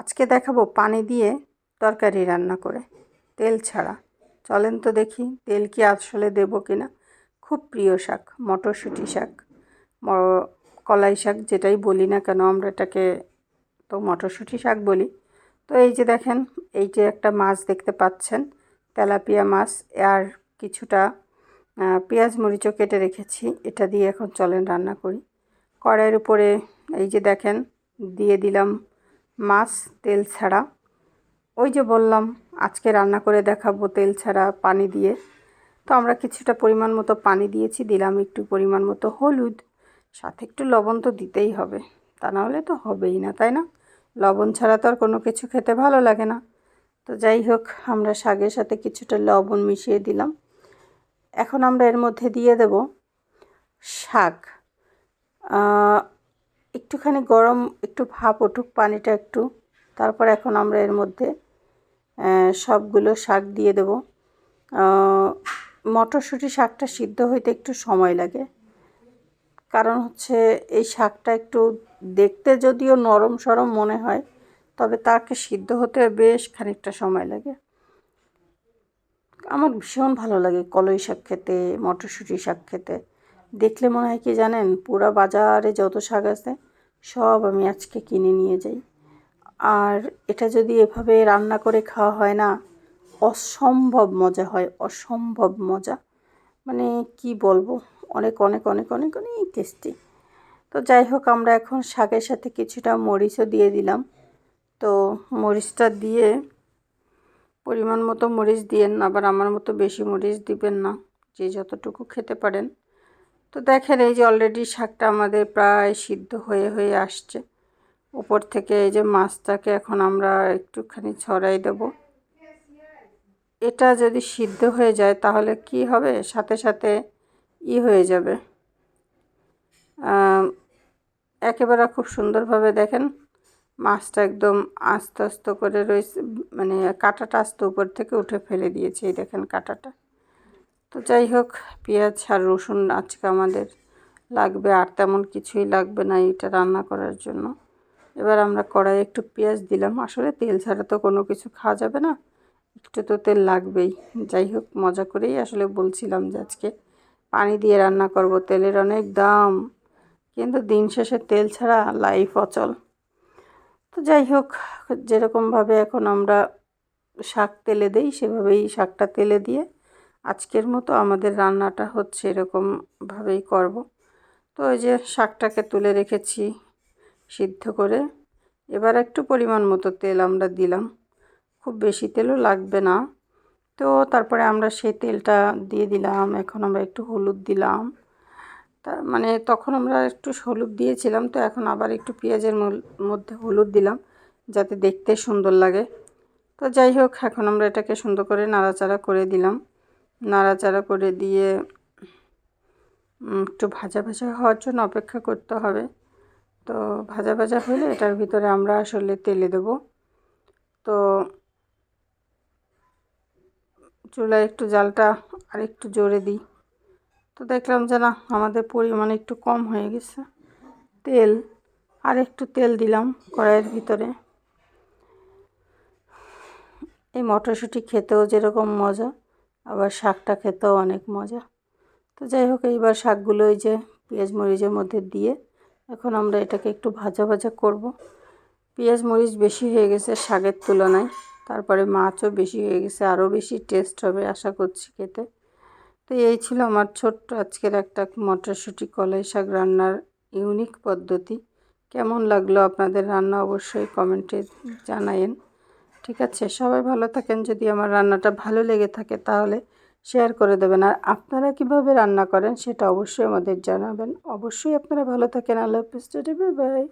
আজকে দেখাবো পানি দিয়ে তরকারি রান্না করে, তেল ছাড়া। চলেন তো দেখি তেল কি আসলে দেবো কি না খুব প্রিয় শাক, মটরশুঁটি শাক কলাই শাক যেটাই বলি না কেন, আমরা এটাকে তো মটরশুঁটি শাক বলি। তো এই যে দেখেন, এই যে একটা মাছ দেখতে পাচ্ছেন, তেলাপিয়া মাছ, আর কিছুটা পেঁয়াজ মরিচও কেটে রেখেছি, এটা দিয়ে এখন চলেন রান্না করি। কড়াইয়ের উপরে এই যে দেখেন, দিয়ে দিলাম মাছ, তেল ছাড়া। ওই যে বললাম, আজকে রান্না করে দেখাবো তেল ছাড়া পানি দিয়ে। তো আমরা কিছুটা পরিমাণ মতো পানি দিয়েছি, দিলাম একটু পরিমাণ মতো হলুদ। সাথে একটু লবণ তো দিতেই হবে, তা নাহলে তো হবেই না, তাই না? লবণ ছাড়া তো আর কোনো কিছু খেতে ভালো লাগে না। তো যাই হোক, আমরা শাকের সাথে কিছুটা লবণ মিশিয়ে দিলাম। এখন আমরা এর মধ্যে দিয়ে দেব শাক। একটুখানি গরম, একটু ভাপ উঠুক পানিটা একটু। তারপর এখন আমরা এর মধ্যে সবগুলো শাক দিয়ে দেব। মটরশুঁটি শাকটা সিদ্ধ হইতে একটু সময় লাগে। কারণ হচ্ছে এই শাকটা একটু দেখতে যদিও নরম সরম মনে হয়, তবে তাকে সিদ্ধ হতে বেশ খানিকটা সময় লাগে। আমার ভীষণ ভালো লাগে কলই শাক খেতে, মটরশুঁটি শাক খেতে। দেখলে মনে হয় কি জানেন? পুরা বাজারে যত শাক আছে, সব আমি আজকে কিনে নিয়ে যাই। আর এটা যদি এভাবে রান্না করে খাওয়া হয় না, অসম্ভব মজা হয়, অসম্ভব মজা। মানে কি বলব? অনেক অনেক অনেক অনেক অনেক টেস্টি তো যাই হোক, আমরা এখন শাকের সাথে কিছুটা মরিচও দিয়ে দিলাম। তো মরিচটা দিয়ে পরিমাণ মতো মরিচ দিয়েন আবার আমার মতো বেশি মরিচ দিবেন না, যে যতটুকু খেতে পারেন। তো দেখেন এই যে অলরেডি শাকটা আমাদের প্রায় সিদ্ধ হয়ে হয়ে আসছে। উপর থেকে এই যে মাছটাকে এখন আমরা একটুখানি ছড়াই দেব। এটা যদি সিদ্ধ হয়ে যায় তাহলে কি হবে? সাথে সাথে ই হয়ে যাবে। একেবারে খুব সুন্দরভাবে দেখেন মাছটা একদম আস্তে আস্তে করে রয়েছে মানে কাঁটাটা আস্তে উপর থেকে উঠে ফেলে দিয়েছে। এই দেখেন কাঁটাটা। তো যাই হোক, পেঁয়াজ আর রসুন আজকে আমাদের লাগবে, আর তেমন কিছুই লাগবে না এটা রান্না করার জন্য। এবার আমরা কড়াইয়ে একটু পেঁয়াজ দিলাম। আসলে তেল ছাড়া তো কোনো কিছু খাওয়া যাবে না, একটু তো তেল লাগবেই। যাই হোক, মজা করেই আসলে বলছিলাম যে আজকে পানি দিয়ে রান্না করব, তেলের অনেক দাম। কিন্তু দিন শেষে তেল ছাড়া লাইফ অচল। তো যাই হোক, যেরকমভাবে এখন আমরা শাক তেলে দেই, সেভাবেই শাকটা তেলে দিয়ে আজকের মতো আমাদের রান্নাটা হচ্ছে এরকমভাবেই করব। তো ওই যে শাকটাকে তুলে রেখেছি সিদ্ধ করে, এবার একটু পরিমাণ মতো তেল আমরা দিলাম। খুব বেশি তেলও লাগবে না। তো তারপরে আমরা সেই তেলটা দিয়ে দিলাম, এখন আমরা একটু হলুদ দিলাম। তা মানে তখন আমরা একটু হলুদ দিয়েছিলাম, তো এখন আবার একটু পেঁয়াজের মধ্যে হলুদ দিলাম, যাতে দেখতে সুন্দর লাগে। তো যাই হোক, এখন আমরা এটাকে সুন্দর করে নাড়াচাড়া করে দিলাম। নাড়াচাড়া করে দিয়ে একটু ভাজা ভাজা হওয়ার জন্য অপেক্ষা করতে হবে। তো ভাজা ভাজা হলে এটার ভিতরে আমরা আসলে তেলে দেব। তো চুলায় একটু জালটা আর একটু জোরে দিই। তো দেখলাম যে না, আমাদের পরিমাণ একটু কম হয়ে গেছে। তেল আর একটু তেল দিলাম কড়াইয়ের ভিতরে। এই মটরশুঁটি খেতেও যেরকম মজা। আবার শাকটা খেতেও অনেক মজা। তো যাই হোক, এইবার শাকগুলো ওই যে পেঁয়াজ মরিচের মধ্যে দিয়ে এখন আমরা এটাকে একটু ভাজা ভাজা করব। পেঁয়াজ মরিচ বেশি হয়ে গেছে শাকের তুলনায়, তারপরে মাছও বেশি হয়ে গেছে, আরও বেশি টেস্ট হবে আশা করছি খেতে। তো এই ছিল আমার ছোট্ট আজকের একটা মটরশুঁটি কলাই শাক রান্নার ইউনিক পদ্ধতি। কেমন লাগল আপনাদের রান্না অবশ্যই কমেন্টে জানায়েন। ঠিক আছে, সবাই ভালো থাকেন। যদি আমার রান্নাটা ভালো লেগে থাকে তাহলে শেয়ার করে দেবেন। আর আপনারা কীভাবে রান্না করেন সেটা অবশ্যই আমাদের জানাবেন। অবশ্যই আপনারা ভালো থাকেন। আল্লাহ হাফিজ। Bye bye